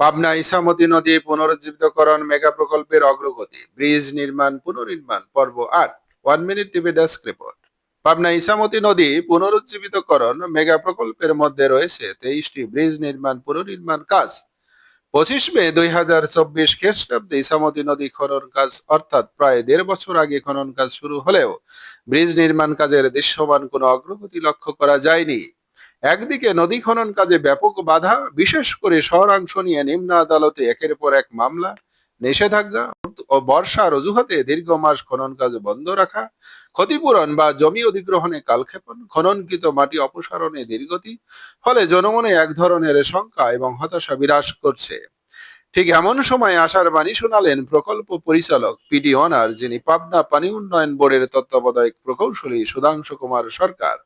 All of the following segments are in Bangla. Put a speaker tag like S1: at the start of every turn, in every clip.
S1: পাবনা ইসামতি নদী পুনরুজ্জীবিতকরণ মেগা প্রকল্পের অগ্রগতি। ব্রিজ নির্মাণ, পুনর্নির্মাণ, পর্ব আট one minute TV desk report Pabna Ichamati নদী পুনরুজ্জীবিতকরণ মেগা প্রকল্পের মধ্যে রয়েছে তেইশটি ব্রিজ নির্মাণ, পুনর্নির্মাণ কাজ। পঁচিশ মে দুই হাজার চব্বিশ খ্রিস্টাব্দে ইসামতি নদী খনন কাজ, অর্থাৎ প্রায় দেড় বছর আগে খনন কাজ শুরু হলেও ব্রিজ নির্মাণ কাজের দৃশ্যমান কোনো অগ্রগতি লক্ষ্য করা যায়নি। একদিকে নদী খনন কাজে ব্যাপক বাধা, বিশেষ করে শহরাংশ নিয়ে নিম্ন আদালতে একের পর এক মামলা, নিষেধাজ্ঞা ও বর্ষার অজুহাতে দীর্ঘ মাস খনন কাজ বন্ধ রাখা, ক্ষতিপূরণ বা জমি অধিগ্রহণে কালক্ষেপণ, খননকৃত মাটি অপসারণে দীর্ঘতি, ফলে জনমনে এক ধরনের শঙ্কা এবং হতাশা বিরাজ করছে। ঠিক এমন সময় আশার বাণী শোনালেন প্রকল্প পরিচালক পিডি অনার, যিনি পাবনা পানি উন্নয়ন বোর্ডের তত্ত্বাবধায়ক প্রকৌশলী সুধাংশু কুমার সরকার।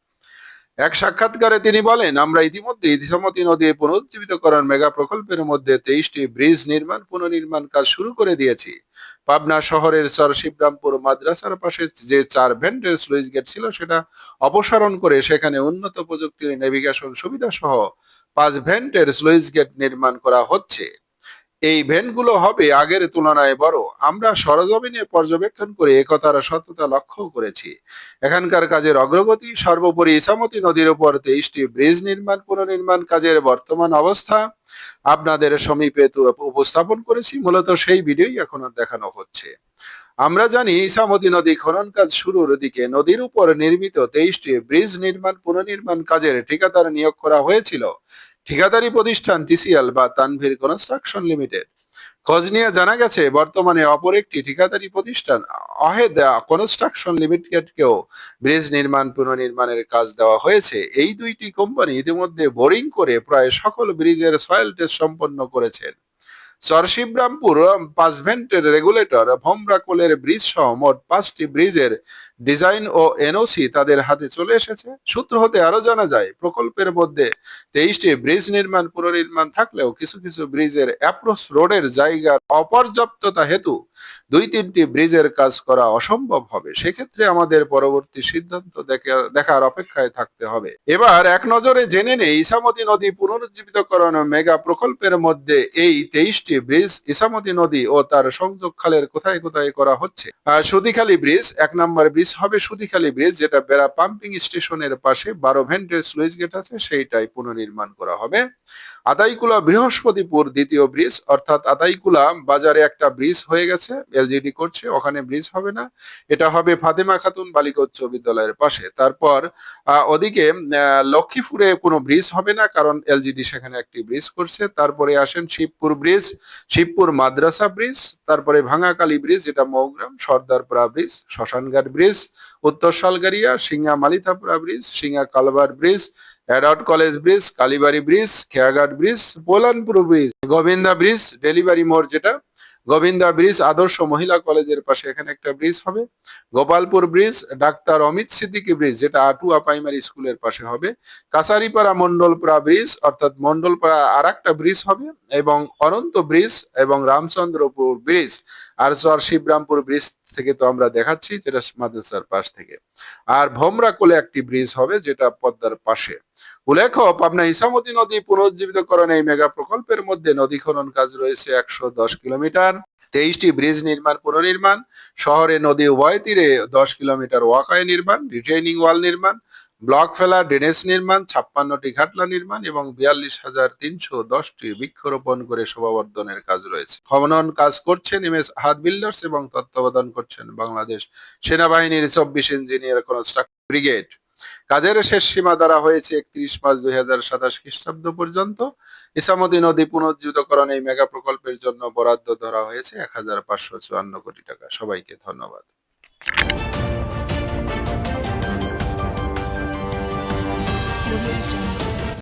S1: এক সাক্ষাৎকারে তিনি বলেন, আমরা ইতিমধ্যে ইতিসমতি নদী পুনরুজ্জীবিতকরণ মেগা প্রকল্পের মধ্যে তেইশটি ব্রিজ নির্মাণ, পুনর্নির্মাণ কাজ শুরু করে দিয়েছি। পাবনা শহরের সর শিবরামপুর মাদ্রাসার পাশে যে চার ভেন্টের স্লুইস গেট ছিল, সেটা অপসারণ করে সেখানে উন্নত প্রযুক্তির নেভিগেশন সুবিধা সহ পাঁচ ভেন্টের স্লুইস গেট নির্মাণ করা হচ্ছে। এই ভেন্টগুলো হবে আগের তুলনায় বড়। আমরা সরজমিনে পর্যবেক্ষণ করে একতার সত্যতা লক্ষ্য করেছি। এখানকার কাজের অগ্রগতি, সর্বোপরি ইসামতি নদীর উপর তেইশটি ব্রিজ নির্মাণ, পুনর্নির্মাণ কাজের বর্তমান অবস্থা আপনাদের সমীপে উপস্থাপন করেছি, মূলত সেই ভিডিওই এখনও দেখানো হচ্ছে। আমরা জানি ইসামতি নদী খনন কাজ শুরুর দিকে নদীর উপর নির্মিত তেইশটি ব্রিজ নির্মাণ, পুনর্নির্মাণ কাজের ঠিকাদার নিয়োগ করা হয়েছিল। ঠিকাদারি প্রতিষ্ঠান টিসিএল বা তানভীর কনস্ট্রাকশন লিমিটেড। খোঁজ নিয়ে জানা গেছে, বর্তমানে অপর একটি ঠিকাদারি প্রতিষ্ঠান, অহেদ কনস্ট্রাকশন লিমিটেডকেও ব্রিজ নির্মাণ, পুনর্নির্মাণের কাজ দেওয়া হয়েছে। এই দুইটি কোম্পানি ইতিমধ্যে বোরিং করে প্রায় সকল ব্রিজের সয়েল টেস্ট সম্পন্ন করেছেন। চরশিবরামপুর পাঁচভেন্টের রেগুলেটর ভমরাকোলের ব্রিজ সহ মোট পাঁচটি ব্রিজের ডিজাইন ও এনওসি তাদের হাতে চলে এসেছে। সূত্র হতে আরও জানা যায়, প্রকল্পের মধ্যে তেইশটি ব্রিজ নির্মাণ, পুনর্নির্মাণ থাকলেও কিছু কিছু ব্রিজের অ্যাপ্রোচ রোডের জায়গার অপর্যাপ্ততা হেতু দুই তিনটি ব্রিজের কাজ করা অসম্ভব হবে। সেক্ষেত্রে আমাদের পরবর্তী সিদ্ধান্ত দেখা- দেখার অপেক্ষায় থাকতে হবে। এবার এক নজরে জেনে নেই ইসামতি নদী পুনরুজ্জীবিতকরণ মেগা প্রকল্পের মধ্যে এই তেইশটি ব্রিজ ইসামতি নদী ও তার সংযোগ খালের কোথায় কোথায় করা হচ্ছে? সুদিখালী ব্রিজ, এক নম্বর ব্রিজ হবে সুদিখালী ব্রিজ, যেটা বেড়া পাম্পিং স্টেশনের পাশে বারো ভেন্টের স্লুইস গেট আছে, সেইটাই পুনর্নির্মাণ করা হবে। আদাইকুলা বৃহস্পতিপুর দ্বিতীয় ব্রিজ, অর্থাৎ আদাইকুলা বাজারে একটা ব্রিজ হয়ে গেছে, এলজিডি করছে, ওখানে ব্রিজ হবে না। এটা হবে ফাতেমা খাতুন বালিকা উচ্চ বিদ্যালয়ের পাশে। তারপর ওদিকে লক্ষ্মীপুরে কোনো ব্রিজ হবে না, কারণ এলজিডি সেখানে একটি ব্রিজ করছে। তারপরে আসেন শিবপুর ব্রিজ শিবপুর মাদ্রাসা ব্রিজ, তারপরে ভাঙাকালী ব্রিজ, যেটা মৌগ্রাম, সর্দারপুরা ব্রিজ, শ্মশানঘাট ব্রিজ, উত্তর সালগারিয়া সিঙ্গা মালিতাপুরা bridge সিঙ্গা কালবার bridge অ্যাডাউট college bridge, Kalibari bridge, Kheyaghat bridge Polanpur bridge, Gobinda bridge, delivery মোড় যেটা গোবিন্দা ব্রিজ, আদর্শ মহিলা কলেজের পাশে এখানে একটা ব্রিজ হবে। Gopalpur bridge, doctor Amit Siddiqui bridge, যেটা আটুয়া প্রাইমারি স্কুলের পাশে হবে। কাছারিপাড়া মন্ডলপাড়া ব্রিজ, অর্থাৎ মন্ডলপাড়া আর একটা ব্রিজ হবে, এবং অনন্ত ব্রিজ এবং রামচন্দ্রপুর ব্রিজ। আর চর শিবরামপুর ব্রিজ থেকে তো আমরা দেখাচ্ছি, যেটা মাদ্রাসার পাশ থেকে। আর ভোমরা কোলে একটি ব্রিজ হবে, যেটা পদ্মার পাশে। উল্লেখ্য, পাবনা ইসামতি নদী পুনরুজ্জীবিতকরণ এই মেগা প্রকল্পের মধ্যে নদী খনন কাজ রয়েছে একশো দশ কিলোমিটার। তেইশটি ব্রিজ নির্মাণ পুনর্নির্মাণ। শহরে নদী উভয় তীরে দশ কিলোমিটার ওয়াকায় নির্মাণ, রিটেইনিং ওয়াল নির্মাণ। ব্লক ফেলা ড্রেনেজ নির্মাণ, ছাপ্পান্নটি ঘাটলা নির্মাণ এবং বিয়াল্লিশ হাজার তিনশো দশটি বৃক্ষরোপণ করে শোভাবর্ধনের কাজ রয়েছে। খনন কাজ করছেন এম এস হাত বিল্ডার্স এবং তত্ত্বাবধান করছেন বাংলাদেশ সেনাবাহিনীর চব্বিশ ইঞ্জিনিয়ার কনস্ট্রাক্ট ব্রিগেড। কাজের শেষ সীমা দ্বারা হয়েছে একত্রিশ পাঁচ দুই হাজার সাতাশ খ্রিস্টাব্দ পর্যন্ত। ইসামতি নদী পুনরুজ্জীবিতকরণ এই মেগা প্রকল্পের জন্য বরাদ্দ ধরা হয়েছে এক হাজার পাঁচশো চুয়ান্ন কোটি টাকা। সবাইকে ধন্যবাদ।
S2: removed